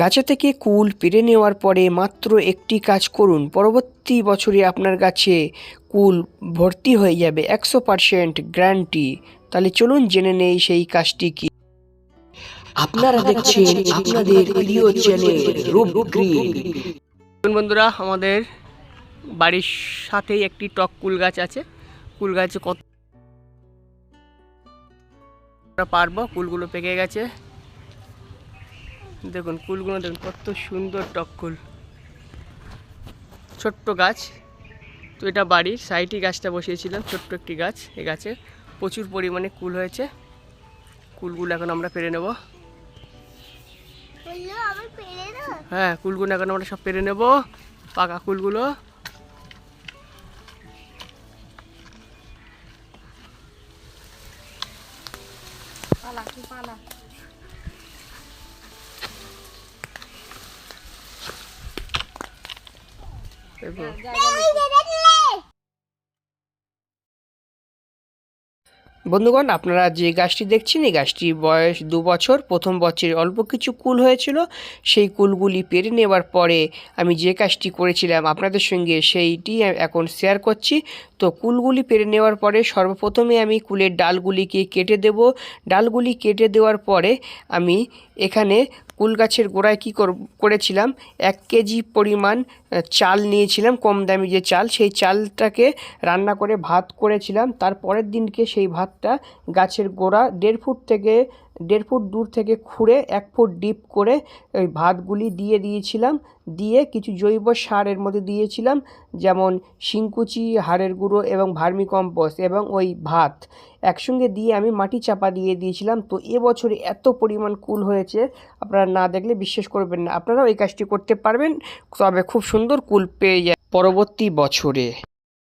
গাছে থেকে কুল পেরে নেওয়ার পরে মাত্র একটি কাজ করুন। পরবর্তী বছরে আপনার গাছে কুল ভর্তি হয়ে যাবে। একশো পারসেন্ট গ্যারান্টি। তাহলে চলুন জেনে নেই সেই কাজটি কি। আপনারা দেখছেন আপনাদের প্রিয় চ্যানেল রূপ গ্রিন। বন্ধুরা আমাদের বাড়ির সাথেই একটি টক কুল গাছ আছে। কুল গাছে কত আমরা পারব কুলগুলো পেকে গেছে। দেখুন কুলগুলো দেখুন কত সুন্দর টক কুল। ছোট্ট গাছ। তো এটা বাড়ির সাইডই গাছটা বসিয়েছিলাম ছোট্ট একটি গাছ এই গাছে প্রচুর পরিমাণে কুল হয়েছে। কুলগুলো এখন আমরা পেরে নেব। হ্যাঁ কুলগুলো এখন আমরা সব পেরে নেব পাকা কুলগুলো। দেখো। বন্ধুগণ আপনারা যে গাছটি দেখছেন এই গাছটি বয়স দু বছর। প্রথম বছরে অল্প কিছু কুল হয়েছিল। সেই কুলগুলি পেরে নেওয়ার পরে আমি যে কাজটি করেছিলাম আপনাদের সঙ্গে সেইটি এখন শেয়ার করছি। তো কুলগুলি পেরে নেওয়ার পরে সর্বপ্রথমে আমি কুলের ডালগুলিকে কেটে দেব। ডালগুলি কেটে দেওয়ার পরে আমি এখানে কুল গাছের গোড়ায় কী করেছিলাম? এক কেজি পরিমাণ চাল নিয়েছিলাম, কম দামি যে চাল, সেই চালটাকে রান্না করে ভাত করেছিলাম। তার পরের দিনকে সেই ভাতটা গাছের গোড়া দেড় ফুট থেকে দেড় ফুট দূর থেকে খুঁড়ে এক ফুট ডিপ করে ওই ভাতগুলি দিয়ে দিয়েছিলাম। দিয়ে কিছু জৈব সার এর মধ্যে দিয়েছিলাম, যেমন শিংকুচি, হাড়ের গুঁড়ো এবং ভার্মি কম্পোস্ট এবং ওই ভাত। একসঙ্গে দিয়ে আমি মাটি চাপা দিয়ে দিয়েছিলাম। তো এবছরে এত পরিমাণ কুল হয়েছে, আপনারা না দেখলে বিশ্বাস করবেন না। আপনারাও এই কাজটি করতে পারবেন, তবে খুব সুন্দর কুল পেয়ে যায়। পরবর্তী বছরে।